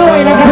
ด้วยนะครับ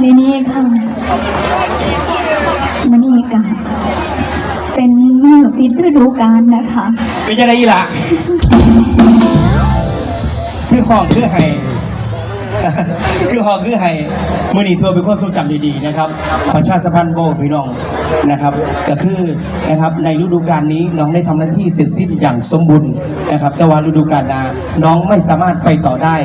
ก้อยชาลินีค่ะมันอีกาเป็นเมื่อปิดฤดูกาลนะคะ เป็นยังไงอีหล่ะ คือห้องคือไห้ คือห้องคือไห้มือนีทัวร์เป็นความทรงจำดีๆนะครับ ประชาสัมพันธ์โบพี่น้องนะครับก็คือนะครับในฤดูกาลนี้น้องได้ทำหน้าที่เสร็จสิ้นอย่างสมบูรณ์นะครับ แต่ว่าฤดูกาลหน้าน้องไม่สามารถไปต่อได้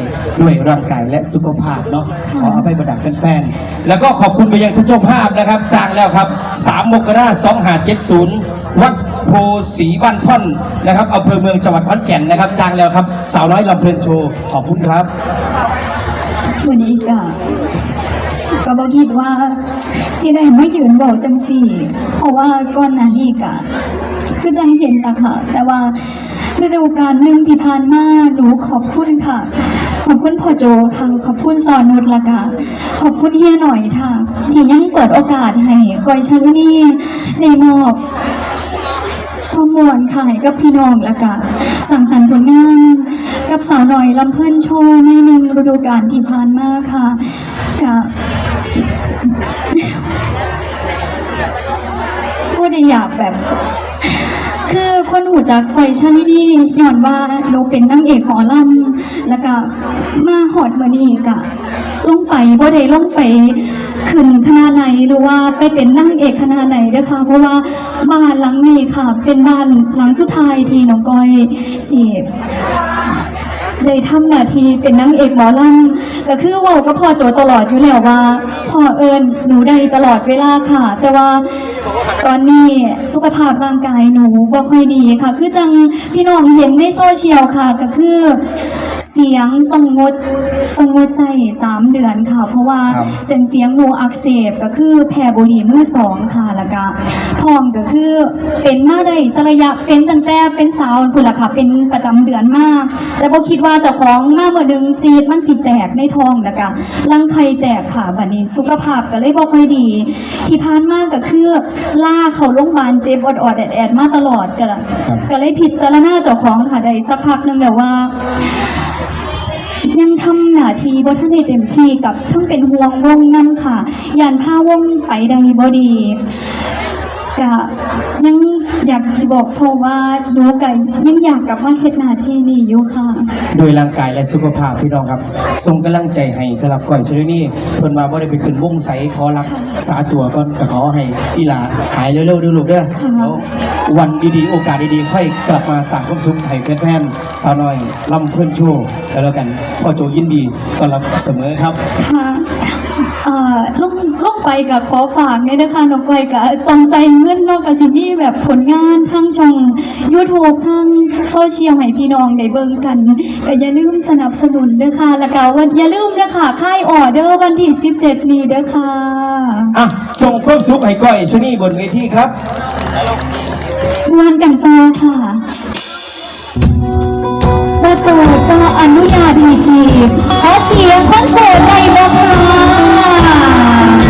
ด้วยร่างกายและสุขภาพเนาะขอเอาไปประดับแฟนๆ แล้วก็ขอบคุณไปยังท่านเจ้าภาพนะครับจ้างแล้วครับ3มกราสองหาเจ็ดศูนย์วัดโพสีบ้านท่อนนะครับอำเภอเมืองจังหวัดขอนแก่นนะครับจ้างแล้วครับสาวน้อยลำเพลินโชว์ขอบคุณครับ กะก็บอกคิดว่าสิได้ไม่ยืนบอกจังสี่ เพราะว่าก่อนหน้านี้กะ คือจังเห็นละค่ะ แต่ว่าฤดูกาลหนึ่งที่ผ่านมาหนูขอบคุณค่ะ ขอบคุณพ่อโจค่ะ ขอบคุณสอนนุชละค่ะ ขอบคุณเฮียหน่อยค่ะ ที่ยังเปิดโอกาสให้ก้อยชันนี่ในมอบความมวนค่ะกับพี่น้องละกะสั่งสรรค์ผลงาน สาวหน่อยลำเพิ่นโชว์ในหนึ่งฤดูกาลที่ผ่านมาค่ะกะพูดได้อยากแบบ คือคนหูจักไวชาลินี่ย้อนว่าหนูเป็นนางเอกหอลำแล้วก็มาหอดมือนี้กะลงไปบ่ได้ลงไปขึ้นคณะไหนหรือว่าไปเป็นนางเอกคณะไหนเด้อค่ะ เพราะว่าบ้านหลังนี้ค่ะ เป็นบ้านหลังสุดท้ายที่น้องก้อยเสีย ได้ทำหน้าที่เป็นนางเอกหมอลำก็คือเว่าก็พอโจตลอดอยู่แล้วว่าพ่อเอิญหนูได้ตลอดเวลาค่ะ แต่ว่าตอนนี้สุขภาพร่างกายหนูบ่ค่อยดีค่ะ คือจังพี่น้องเห็นในโซเชียลค่ะ ก็คือ เสียงต้องงดต้องงดใส่สามเดือนค่ะ เพราะว่าครับ เส้นเสียงหนูอักเสบก็คือแพ้บุหรี่มือสองค่ะแล้วก็ท้องก็คือเป็นมาได้สระยะเป็นตั้งแต่เป็นสาวคุณล่ะค่ะเป็นประจำเดือนมากแต่บ่คิดว่าเจะของมาเมื่อดึงซีดมันสิแตกในท้องแล้วก็รังไข่แตกค่ะบัดนี้สุขภาพก็เลยบ่ค่อยดี ที่ผ่านมาก็คือล่าเข้าโรงพยาบาลเจ็บอดๆแอดๆมาตลอดก็ ครับ ก็เลยพิจารณาเจ้าของค่ะได้สักพักหนึงแล้วว่ายังทำหน้ท่านได้เต็มที่กับทั้งเป็นห่วงวงนั่นค่ะยานผ้าวงไปใดบ่ดีกะยัง อยากสิบอกพ่อว่าหนูกะยังอยากกลับมาเฮ็ดหน้าที่นี้อยู่ค่ะโดยร่างกายและสุขภาพพี่น้องครับส่งกำลังใจให้สำหรับก่อยชลินี่เพิ่นมาบ่ได้ไปขึ้นวงใสขอรักษาตัวก่อนก็ขอให้อีหลาหายเร็วๆเด้อลูกเด้อค่ะแล้ววันดีๆโอกาสดีๆค่อยกลับมาสร้างความสุขให้แฟนๆสาวน้อยลำเพิ่นโชว์แล้วแล้วกันพ่อโจยินดีต้อนรับเสมอครับค่ะ เอ่อลงลงไปกับขอฝากเนี่ยนะคะน้องก้อยกับต้องใส่เงินเนอกกับสิมีแบบผลงานทั้งช่อง YouTube ทั้งโซเชียลให้พี่น้องได้เบิ่งกันก็อย่าลืมสนับสนุนเด้อค่ะแล้วก็วันอย่าลืมนะคะค่ายออเดอร์วันที่ 17 นี้เด้อค่ะอะส่งความสุขให้ก้อยชนี่บนเวทีครับงานกันต่อค่ะประโสดก็อนุญาตให้จีขอเสียงคอนเสิร์ตในบ่ค่ะ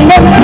Amen.